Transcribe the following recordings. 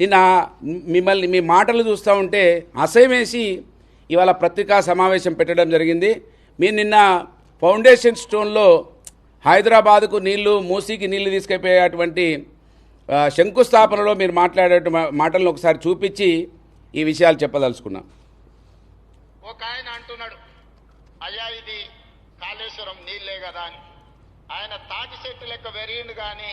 నిన్న మిమ్మల్ని మీ మాటలు చూస్తూ ఉంటే అసహ్యమేసి ఇవాళ పత్రికా సమావేశం పెట్టడం జరిగింది. మీరు నిన్న ఫౌండేషన్ స్టోన్లో హైదరాబాద్కు నీళ్ళు మూసీకి నీళ్ళు తీసుకెళ్ళిపోయేటువంటి శంకుస్థాపనలో మీరు మాట్లాడే మాటలను ఒకసారి చూపించి ఈ విషయాలు చెప్పదలుచుకున్నాం. ఒక ఆయన అంటున్నాడు అయ్యా ఇది కాళేశ్వరం నీళ్ళే కదా అని. ఆయన తాటి చెట్టు లెక్క వెరిగిండు కానీ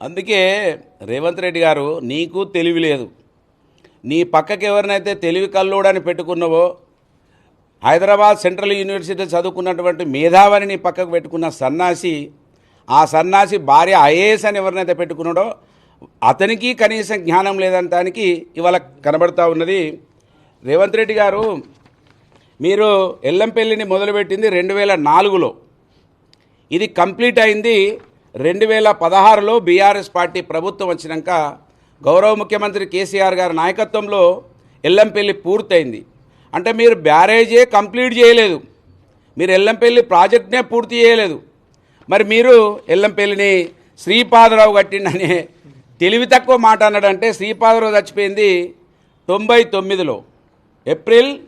అందుకే రేవంత్ రెడ్డి గారు నీకు తెలివి లేదు. నీ పక్కకి ఎవరినైతే తెలివి కల్లోడని పెట్టుకున్నావో హైదరాబాద్ సెంట్రల్ యూనివర్సిటీ చదువుకున్నటువంటి మేధావని నీ పక్కకు పెట్టుకున్న సన్నాసి ఆ సన్నాసి భార్య ఐఏఎస్ అని ఎవరినైతే పెట్టుకున్నాడో అతనికి కనీసం జ్ఞానం లేదంటానికి ఇవాళ కనబడతా ఉన్నది. రేవంత్ రెడ్డి గారు మీరు ఎల్లంపల్లిని మొదలుపెట్టింది రెండు వేల నాలుగులో. ఇది కంప్లీట్ అయింది రెండు వేల పదహారులో బీఆర్ఎస్ పార్టీ ప్రభుత్వం వచ్చినాక గౌరవ ముఖ్యమంత్రి కేసీఆర్ గారి నాయకత్వంలో ఎల్లంపల్లి పూర్తయింది. అంటే మీరు బ్యారేజే కంప్లీట్ చేయలేదు. మీరు ఎల్లంపల్లి ప్రాజెక్ట్నే పూర్తి చేయలేదు. మరి మీరు ఎల్లంపల్లిని శ్రీపాదరావు కట్టిండనే తెలివి తక్కువ మాట అన్నాడంటే శ్రీపాదరావు చచ్చిపోయింది తొంభై తొమ్మిదిలో. ఏప్రిల్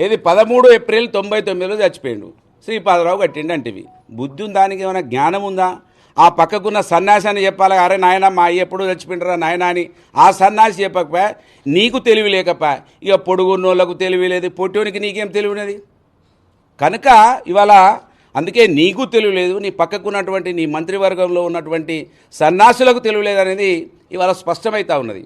ఇది పదమూడు ఏప్రిల్ తొంభై తొమ్మిదిలో చచ్చిపోయిండు. శ్రీపాదరావు కట్టిండు అంటివి బుద్ధి ఉందా? దానికి ఏమైనా జ్ఞానం ఉందా? ఆ పక్కకున్న సన్యాసాన్ని చెప్పాలి? అరే నాయన మా అయ్య ఎప్పుడు చచ్చిపోయినరా నాయన అని. ఆ సన్యాసి చెప్పకపోయా నీకు తెలివి లేకపోయా ఇక పొడుగున్నోళ్ళకు తెలివి లేదు పొట్టోనికి నీకేం తెలివినది కనుక ఇవాళ అందుకే నీకు తెలివి లేదు నీ పక్కకున్నటువంటి నీ మంత్రివర్గంలో ఉన్నటువంటి సన్యాసులకు తెలివి లేదనేది ఇవాళ స్పష్టమవుతా ఉన్నది.